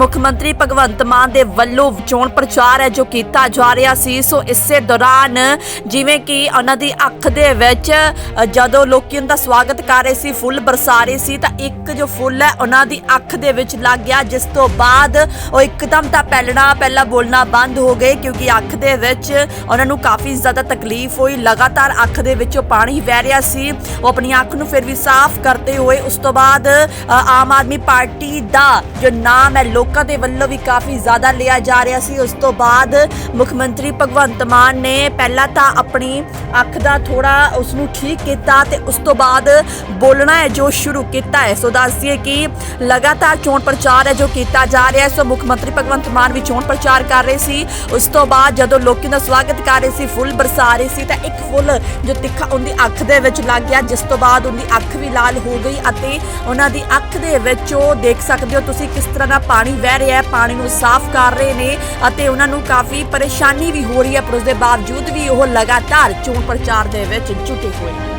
ਮੁੱਖ ਮੰਤਰੀ ਭਗਵੰਤ ਮਾਨ ਦੇ ਵੱਲੋਂ ਚੋਣ ਪ੍ਰਚਾਰ ਹੈ ਜੋ ਕੀਤਾ ਜਾ ਰਿਹਾ ਸੀ। ਸੋ ਇਸੇ ਦੌਰਾਨ ਜਿਵੇਂ ਕਿ ਉਹਨਾਂ ਦੀ ਅੱਖ ਦੇ ਵਿੱਚ ਜਦੋਂ ਲੋਕੀ ਉਹਨਾਂ ਦਾ ਸਵਾਗਤ ਕਰ ਰਹੇ ਸੀ, ਫੁੱਲ ਬਰਸਾ ਰਹੇ ਸੀ, ਤਾਂ ਇੱਕ ਜੋ ਫੁੱਲ ਹੈ ਉਹਨਾਂ ਦੀ ਅੱਖ ਦੇ ਵਿੱਚ ਲੱਗ ਗਿਆ, ਜਿਸ ਤੋਂ ਬਾਅਦ ਉਹ ਇੱਕਦਮ ਤਾਂ ਪੈਲਣਾ ਪਹਿਲਾਂ ਬੋਲਣਾ ਬੰਦ ਹੋ ਗਏ, ਕਿਉਂਕਿ ਅੱਖ ਦੇ ਵਿੱਚ ਉਹਨਾਂ ਨੂੰ ਕਾਫੀ ਜ਼ਿਆਦਾ ਤਕਲੀਫ ਹੋਈ। ਲਗਾਤਾਰ ਅੱਖ ਦੇ ਵਿੱਚੋਂ ਪਾਣੀ ਵਹਿ ਰਿਹਾ ਸੀ। ਉਹ ਆਪਣੀ ਅੱਖ ਨੂੰ ਫਿਰ ਵੀ ਸਾਫ਼ ਕਰਦੇ ਹੋਏ ਉਸ ਤੋਂ ਬਾਅਦ ਆਮ ਆਦਮੀ ਪਾਰਟੀ ਦਾ ਜੋ ਨਾਮ ਹੈ, ਲੋਕ ਲੋਕਾਂ ਦੇ ਵੱਲੋਂ ਵੀ ਕਾਫੀ ਜ਼ਿਆਦਾ ਲਿਆ ਜਾ ਰਿਹਾ ਸੀ। ਉਸ ਤੋਂ ਬਾਅਦ ਮੁੱਖ ਮੰਤਰੀ ਭਗਵੰਤ ਮਾਨ ਨੇ ਪਹਿਲਾਂ ਤਾਂ ਆਪਣੀ ਅੱਖ ਦਾ ਥੋੜਾ ਉਸ ਨੂੰ ਠੀਕ ਕੀਤਾ ਤੇ ਉਸ ਤੋਂ ਬਾਅਦ ਬੋਲਣਾ ਹੈ ਜੋ ਸ਼ੁਰੂ ਕੀਤਾ ਹੈ। ਸੋ ਦੱਸਦੀਏ ਕਿ ਲਗਾਤਾਰ ਚੋਣ ਪ੍ਰਚਾਰ ਹੈ ਜੋ ਕੀਤਾ ਜਾ ਰਿਹਾ ਹੈ। ਸੋ ਮੁੱਖ ਮੰਤਰੀ ਭਗਵੰਤ ਮਾਨ ਵੀ ਚੋਣ ਪ੍ਰਚਾਰ ਕਰ ਰਹੇ ਸੀ। ਉਸ ਤੋਂ ਬਾਅਦ ਜਦੋਂ ਲੋਕੀ ਦਾ ਸਵਾਗਤ ਕਰ ਰਹੇ ਸੀ, ਫੁੱਲ ਬਰਸਾ ਰਹੇ ਸੀ, ਤਾਂ ਇੱਕ ਫੁੱਲ ਜੋ ਤਿੱਖਾ ਉਹਦੀ ਅੱਖ ਦੇ ਵਿੱਚ ਲੱਗ ਗਿਆ, ਜਿਸ ਤੋਂ ਬਾਅਦ ਉਹਦੀ ਅੱਖ ਵੀ ਲਾਲ ਹੋ ਗਈ ਅਤੇ ਉਹਨਾਂ ਦੀ ਅੱਖ ਦੇ ਵਿੱਚ ਉਹ ਦੇਖ ਸਕਦੇ ਹੋ ਤੁਸੀਂ ਕਿਸ ਤਰ੍ਹਾਂ ਦਾ ਪਾਣੀ ਵਹਿ ਰਿਹਾ ਹੈ, ਪਾਣੀ ਨੂੰ ਸਾਫ਼ ਕਰ ਰਹੇ ਨੇ ਅਤੇ ਉਹਨਾਂ ਨੂੰ ਕਾਫੀ ਪਰੇਸ਼ਾਨੀ ਵੀ ਹੋ ਰਹੀ ਹੈ, ਪਰ ਉਸ ਦੇ ਬਾਵਜੂਦ ਵੀ ਉਹ ਲਗਾਤਾਰ ਚੋਣ ਪ੍ਰਚਾਰ ਦੇ ਵਿੱਚ ਜੁਟੇ ਹੋਏ ਨੇ।